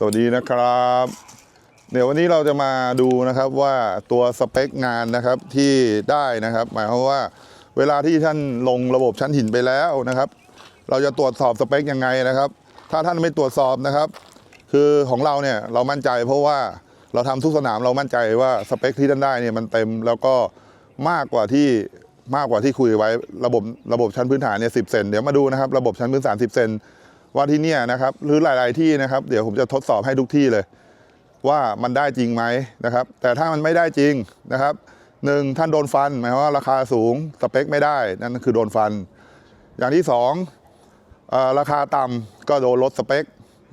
สวัสดีนะครับ เดี๋ยววันนี้เราจะมาดูนะครับว่าตัวสเปคงานนะครับที่ได้นะครับ หมายความว่าเวลาที่ท่านลงระบบชั้นหินไปแล้วนะครับ เราจะตรวจสอบสเปคยังไงนะครับ ถ้าท่านไม่ตรวจสอบนะครับ คือของเราเนี่ยเรามั่นใจเพราะว่าเราทำทุกสนามเรามั่นใจว่าสเปคที่ท่านได้เนี่ยมันเต็มแล้วก็มากกว่าที่มากกว่าที่คุยไว้ระบบระบบชั้นพื้นฐานเนี่ยสิเซนเดี๋ยวมาดูนะครับ ระบบชั้นพื้นฐาน10 เซน ว่าที่เนี่ยนะครับหรือหลาย ๆที่นะครับ เดี๋ยวผมจะทดสอบให้ทุกที่เลย ว่ามันได้จริงไหมนะครับ แต่ถ้ามันไม่ได้จริงนะครับหนึ่งท่านโดนฟัน หมายความว่าราคาสูงสเปคไม่ได้นั่นคือโดนฟัน อย่างที่สองอราคาต่ำก็โดนลดสเปค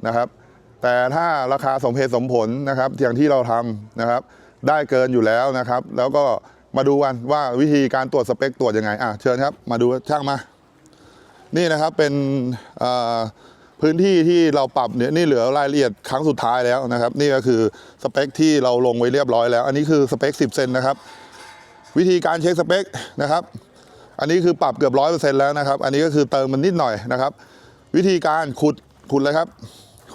นะครับ แต่ถ้าราคาสมเหตุสมผลนะครับอย่างที่เราทำนะครับ ได้เกินอยู่แล้วนะครับ แล้วก็มาดูกันว่าวิธีการตรวจสเปคตรวจยังไงอะเชิญครับ มาดูช่างมา นี่นะครับเป็นพื้นที่ที่เราปรับเนี่ยนี่เหลือรายละเอียดครั้งสุดท้ายแล้วนะครับ นี่ก็คือสเปคที่เราลงไว้เรียบร้อยแล้ว อันนี้คือสเปค 10 เซนนะครับ วิธีการเช็คสเปคนะครับ อันนี้คือปรับเกือบร้อยเปอร์เซ็นต์แล้วนะครับ อันนี้ก็คือเติมมันนิดหน่อยนะครับ วิธีการขุดขุดเลยครับ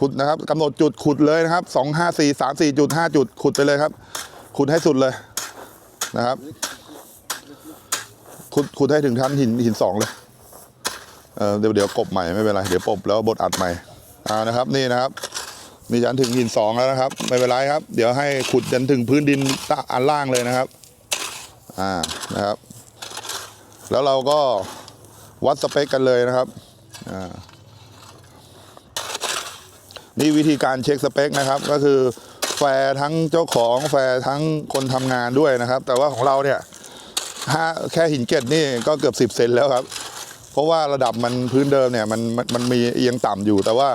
ขุดนะครับกำหนดจุดขุดเลยนะครับสองห้าสี่สามสี่จุดห้าจุดขุดไปเลยครับ ขุดให้สุดเลยนะครับ ขุดขุดให้ถึงชั้นหินหินสองเลย เดี๋ยวเดี๋ยวกบใหม่ไม่เป็นไรเดี๋ยวปบแล้วบดอัดใหม่อ่านะครับนี่นะครับมียันถึงหินสองแล้วนะครับ ไม่เป็นไรครับ เดี๋ยวให้ขุดยันถึงพื้นดินตะอันล่างเลยนะครับอ่านะครับ แล้วเราก็วัดสเปคกันเลยนะครับอ่านี่วิธีการเช็คสเปคนะครับ ก็คือแฟร์ทั้งเจ้าของแฟร์ทั้งคนทำงานด้วยนะครับ แต่ว่าของเราเนี่ยห้าแค่หินเกตนี่ก็เกือบ10เซนแล้วครับ เพราะว่าระดับมันพื้นเดิมเนี่ยมันมันมันมีเอียงต่ำอยู่ แต่ว่า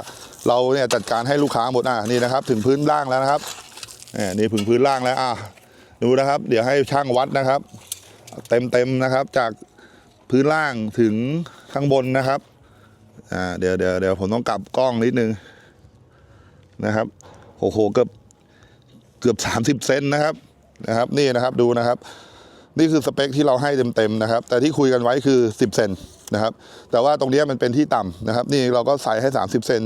เราเนี่ยจัดการให้ลูกค้าหมดอะนี่นะครับ ถึงพื้นล่างแล้วนะครับนี่ถึงพื้นล่างแล้วอะดูนะครับ เดี๋ยวให้ช่างวัดนะครับ เต็มเต็มนะครับ จากพื้นล่างถึงข้างบนนะครับอ่าเดี๋ยวเดี๋ยวเดี๋ยวผมต้องกลับกล้องนิดนึงนะครับโอ้โหเกือบเกือบ30เซนนะครับนะครับ นี่นะครับดูนะครับ นี่คือสเปคที่เราให้เต็มๆนะครับ แต่ที่คุยกันไว้คือ10เซน นะครับ แต่ว่าตรงนี้มันเป็นที่ต่ำนะครับ นี่เราก็ใส่ให้ 30 เซน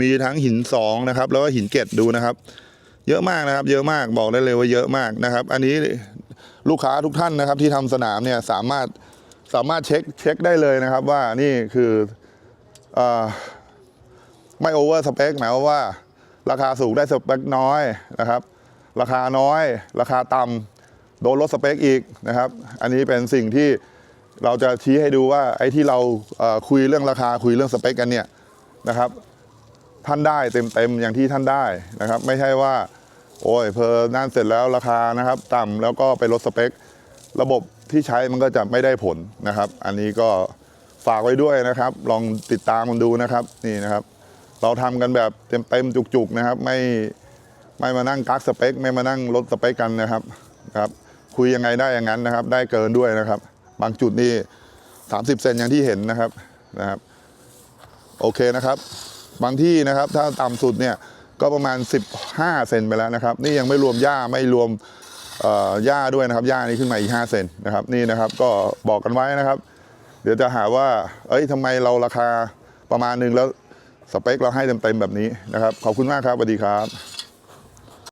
มีทั้งหิน2นะครับแล้วก็หินเกตดูนะครับ เยอะมากนะครับ เยอะมากบอกได้เลยว่าเยอะมากนะครับ อันนี้ลูกค้าทุกท่านนะครับที่ทำสนามเนี่ยสามารถสามารถเช็คเช็คได้เลยนะครับ ว่านี่คือออไม่โอเวอร์สเปคหมายความว่าราคาสูงได้สเปคน้อยนะครับ ราคาน้อย ราคาต่ำโดนลดสเปคอีกนะครับ อันนี้เป็นสิ่งที่ เราจะชี้ให้ดูว่าไอ้ที่เราคุยเรื่องราคาคุยเรื่องสเปคกันเนี่ยนะครับท่านได้เต็มๆอย่างที่ท่านได้นะครับ ไม่ใช่ว่า โอ้ยเพอนั่นเสร็จแล้วราคานะครับ ต่ำแล้วก็ไปลดสเปค ระบบที่ใช้มันก็จะไม่ได้ผลนะครับ อันนี้ก็ฝากไว้ด้วยนะครับ ลองติดตามมันดูนะครับนี่นะครับ เราทำกันแบบเต็มๆจุกๆนะครับ ไม่ไม่มานั่งกักสเปค ไม่มานั่งลดสเปคกันนะครับครับ คุยยังไงได้อย่างนั้นนะครับ ได้เกินด้วยนะครับ บางจุดนี่30 เซนอย่างที่เห็นนะครับนะครับ โอเคนะครับ บางที่นะครับถ้าต่ำสุดเนี่ยก็ประมาณ 15 เซนไปแล้วนะครับ นี่ยังไม่รวมหญ้าไม่รวมหญ้าด้วยนะครับหญ้านี้ขึ้นมาอีก 5 เซนนะครับนี่นะครับก็บอกกันไว้นะครับ เดี๋ยวจะหาว่าเอ้ยทำไมเราราคาประมาณหนึงแล้วสเปคเราให้เต็มๆแบบนี้นะครับ ขอบคุณมากครับสวัสดีครับ